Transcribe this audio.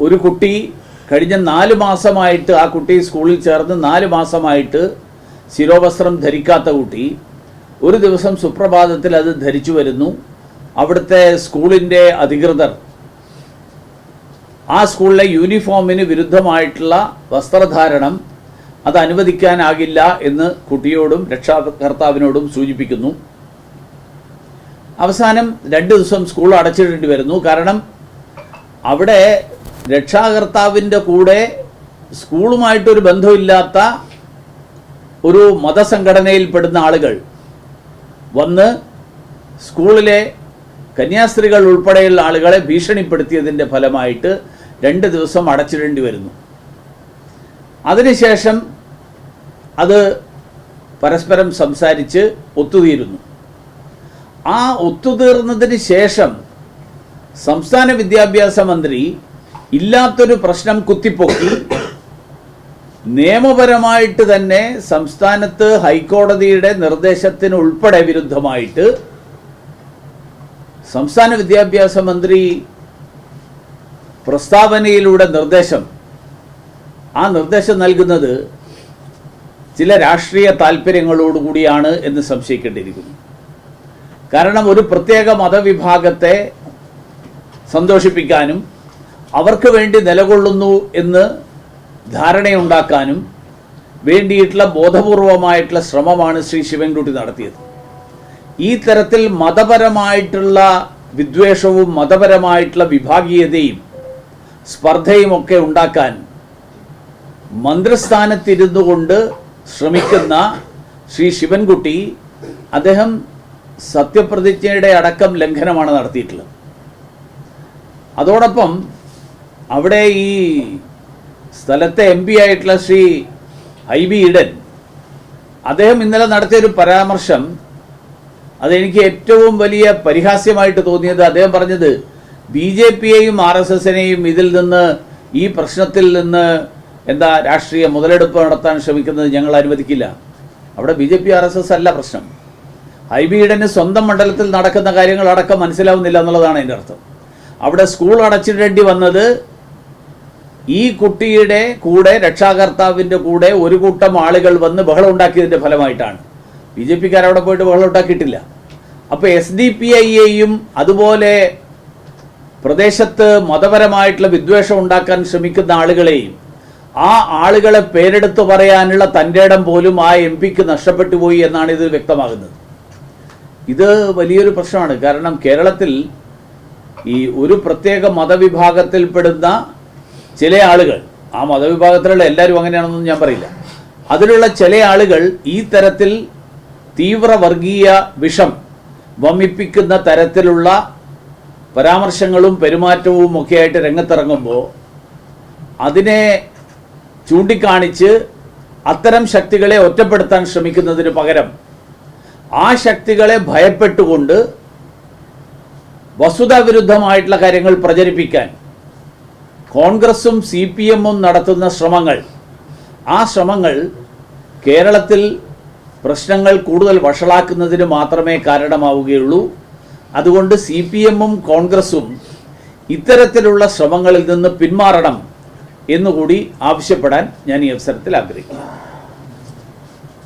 ഒരു കുട്ടി കഴിഞ്ഞ നാല് മാസമായിട്ട് ആ കുട്ടി സ്കൂളിൽ ചേർന്ന് നാല് മാസമായിട്ട് ശിരോവസ്ത്രം ധരിക്കാത്ത കുട്ടി ഒരു ദിവസം സുപ്രഭാതത്തിൽ അത് ധരിച്ചു വരുന്നു. അവിടുത്തെ സ്കൂളിന്റെ അധികൃതർ ആ സ്കൂളിലെ യൂണിഫോമിന് വിരുദ്ധമായിട്ടുള്ള വസ്ത്രധാരണം അത് അനുവദിക്കാനാകില്ല എന്ന് കുട്ടിയോടും രക്ഷാകർത്താവിനോടും സൂചിപ്പിക്കുന്നു. അവസാനം രണ്ട് ദിവസം സ്കൂൾ അടച്ചിടേണ്ടി വരുന്നു. കാരണം അവിടെ രക്ഷാകർത്താവിന്റെ കൂടെ സ്കൂളുമായിട്ടൊരു ബന്ധമില്ലാത്ത ഒരു മതസംഘടനയിൽപ്പെടുന്ന ആളുകൾ വന്ന് സ്കൂളിലെ കന്യാസ്ത്രീകൾ ഉൾപ്പെടെയുള്ള ആളുകളെ ഭീഷണിപ്പെടുത്തിയതിന്റെ ഫലമായിട്ട് രണ്ട് ദിവസം അടച്ചിടേണ്ടി വരുന്നു. അതിനുശേഷം അത് പരസ്പരം സംസാരിച്ച് ഒത്തുതീരുന്നു. ആ ഒത്തുതീർന്നതിന് ശേഷം സംസ്ഥാന വിദ്യാഭ്യാസ മന്ത്രി ഇല്ലാത്തൊരു പ്രശ്നം കുത്തിപ്പൊക്കി നിയമപരമായിട്ട് തന്നെ സംസ്ഥാനത്ത് ഹൈക്കോടതിയുടെ നിർദ്ദേശത്തിന് ഉൾപ്പെടെ വിരുദ്ധമായിട്ട് സംസ്ഥാന വിദ്യാഭ്യാസ മന്ത്രി പ്രസ്താവനയിലൂടെ നിർദ്ദേശം. ആ നിർദ്ദേശം നൽകുന്നത് ചില രാഷ്ട്രീയ താല്പര്യങ്ങളോടുകൂടിയാണ് എന്ന് സംശയിക്കേണ്ടിയിരിക്കുന്നു. കാരണം ഒരു പ്രത്യേക മതവിഭാഗത്തെ സന്തോഷിപ്പിക്കാനും അവർക്ക് വേണ്ടി നിലകൊള്ളുന്നു എന്ന് ധാരണയുണ്ടാക്കാനും വേണ്ടിയിട്ടുള്ള ബോധപൂർവമായിട്ടുള്ള ശ്രമമാണ് ശ്രീ ശിവൻകുട്ടി നടത്തിയത്. ഈ തരത്തിൽ മതപരമായിട്ടുള്ള വിദ്വേഷവും മതപരമായിട്ടുള്ള വിഭാഗീയതയും സ്പർദ്ധയും ഒക്കെ ഉണ്ടാക്കാൻ മന്ത്രിസ്ഥാനത്തിരുന്നു കൊണ്ട് ശ്രമിക്കുന്ന ശ്രീ ശിവൻകുട്ടി അദ്ദേഹം സത്യപ്രതിജ്ഞയുടെ അടക്കം ലംഘനമാണ് നടത്തിയിട്ടുള്ളത്. അതോടൊപ്പം അവിടെ ഈ സ്ഥലത്തെ എം പി ആയിട്ടുള്ള ശ്രീ ഐ ബി ഇഡൻ അദ്ദേഹം ഇന്നലെ നടത്തിയൊരു പരാമർശം അതെനിക്ക് ഏറ്റവും വലിയ പരിഹാസ്യമായിട്ട് തോന്നിയത്. അദ്ദേഹം പറഞ്ഞത് ബി ജെ പിയെയും ആർ എസ് എസിനെയും ഇതിൽ നിന്ന് ഈ പ്രശ്നത്തിൽ നിന്ന് എന്താ രാഷ്ട്രീയ മുതലെടുപ്പ് നടത്താൻ ശ്രമിക്കുന്നത് ഞങ്ങൾ അനുവദിക്കില്ല. അവിടെ B J P R S S അല്ല പ്രശ്നം. ഐ ബി ഇടന് സ്വന്തം മണ്ഡലത്തിൽ നടക്കുന്ന കാര്യങ്ങൾ അടക്കം മനസ്സിലാവുന്നില്ല എന്നുള്ളതാണ് എന്റെ അർത്ഥം. അവിടെ സ്കൂൾ അടച്ചിടേണ്ടി വന്നത് ഈ കുട്ടിയുടെ കൂടെ രക്ഷാകർത്താവിന്റെ കൂടെ ഒരു കൂട്ടം ആളുകൾ വന്ന് ബഹളം ഉണ്ടാക്കിയതിന്റെ ഫലമായിട്ടാണ്. ബി ജെ പിക്കാർ അവിടെ പോയിട്ട് ബഹളം ഉണ്ടാക്കിയിട്ടില്ല. അപ്പോൾ എസ് ഡി പി ഐയെയും അതുപോലെ പ്രദേശത്ത് മതപരമായിട്ടുള്ള വിദ്വേഷം ഉണ്ടാക്കാൻ ശ്രമിക്കുന്ന ആളുകളെയും ആ ആളുകളെ പേരെടുത്ത് പറയാനുള്ള തന്റെ ഇടം പോലും ആ എം പിക്ക് നഷ്ടപ്പെട്ടു പോയി എന്നാണ് ഇത് വ്യക്തമാകുന്നത്. ഇത് വലിയൊരു പ്രശ്നമാണ്. കാരണം കേരളത്തിൽ ഈ ഒരു പ്രത്യേക മതവിഭാഗത്തിൽപ്പെടുന്ന ചില ആളുകൾ ആ മതവിഭാഗത്തിലുള്ള എല്ലാവരും അങ്ങനെയാണെന്നൊന്നും ഞാൻ പറയില്ല. അതിലുള്ള ചില ആളുകൾ ഈ തരത്തിൽ തീവ്ര വർഗീയ വിഷം വമിപ്പിക്കുന്ന തരത്തിലുള്ള പരാമർശങ്ങളും പെരുമാറ്റവും ഒക്കെ ആയിട്ട് രംഗത്തിറങ്ങുമ്പോൾ അതിനെ ചൂണ്ടിക്കാണിച്ച് അത്തരം ശക്തികളെ ഒറ്റപ്പെടുത്താൻ ശ്രമിക്കുന്നതിന് പകരം ആ ശക്തികളെ ഭയപ്പെട്ടുകൊണ്ട് വസ്തുതാവിരുദ്ധമായിട്ടുള്ള കാര്യങ്ങൾ പ്രചരിപ്പിക്കാൻ കോൺഗ്രസും സി പി എമ്മും നടത്തുന്ന ശ്രമങ്ങൾ. ആ ശ്രമങ്ങൾ കേരളത്തിൽ പ്രശ്നങ്ങൾ കൂടുതൽ വഷളാക്കുന്നതിന് മാത്രമേ കാരണമാവുകയുള്ളൂ. അതുകൊണ്ട് സി പി എമ്മും കോൺഗ്രസും ഇത്തരത്തിലുള്ള ശ്രമങ്ങളിൽ നിന്ന് പിന്മാറണം എന്നുകൂടി ആവശ്യപ്പെടാൻ ഞാൻ ഈ അവസരത്തിൽ ആഗ്രഹിക്കുന്നു.